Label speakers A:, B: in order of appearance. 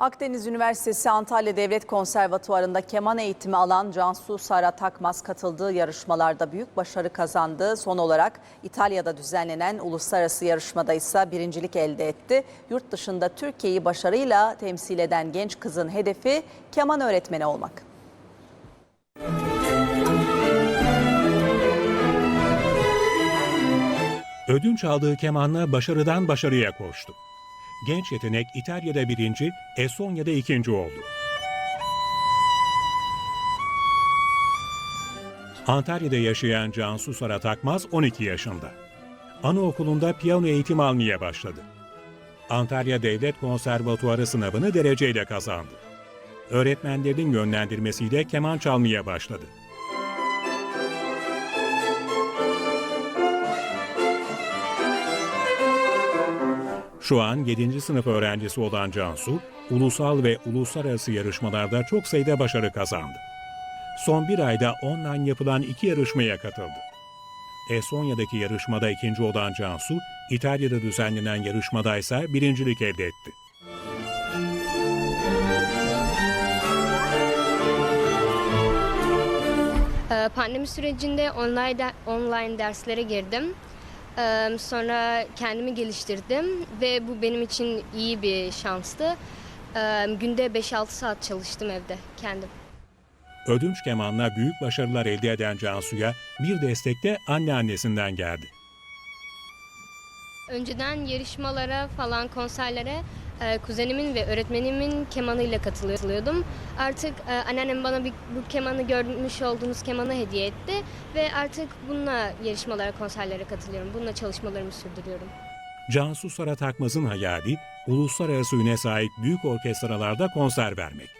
A: Akdeniz Üniversitesi Antalya Devlet Konservatuvarı'nda keman eğitimi alan Cansu Sara Takmaz katıldığı yarışmalarda büyük başarı kazandı. Son olarak İtalya'da düzenlenen uluslararası yarışmada ise birincilik elde etti. Yurt dışında Türkiye'yi başarıyla temsil eden genç kızın hedefi keman öğretmeni olmak.
B: Ödünç aldığı kemanla başarıdan başarıya koştu. Genç yetenek İtalya'da birinci, Estonya'da ikinci oldu. Antalya'da yaşayan Cansu Sara Takmaz 12 yaşında. Anaokulunda piyano eğitimi almaya başladı. Antalya Devlet Konservatuarı sınavını dereceyle kazandı. Öğretmenlerin yönlendirmesiyle keman çalmaya başladı. Şu an 7. sınıf öğrencisi olan Cansu, ulusal ve uluslararası yarışmalarda çok sayıda başarı kazandı. Son bir ayda online yapılan iki yarışmaya katıldı. Estonya'daki yarışmada ikinci olan Cansu, İtalya'da düzenlenen yarışmada ise birincilik elde etti.
C: Ee, Pandemi sürecinde online de- online derslere girdim. Ee, Sonra kendimi geliştirdim ve bu benim için iyi bir şanstı. Ee, Günde 5-6 saat çalıştım evde kendim.
B: Ödünç kemanla büyük başarılar elde eden Cansu'ya bir destek de anneannesinden geldi.
C: Önceden yarışmalara falan konserlere kuzenimin ve öğretmenimin kemanıyla katılıyordum. Artık e, anneannem bana bir, bu kemanı görmüş olduğunuz kemanı hediye etti ve artık bununla yarışmalara, konserlere katılıyorum. Bununla çalışmalarımı sürdürüyorum.
B: Cansu Sara Takmaz'ın hayali, uluslararası üne sahip büyük orkestralarda konser vermek.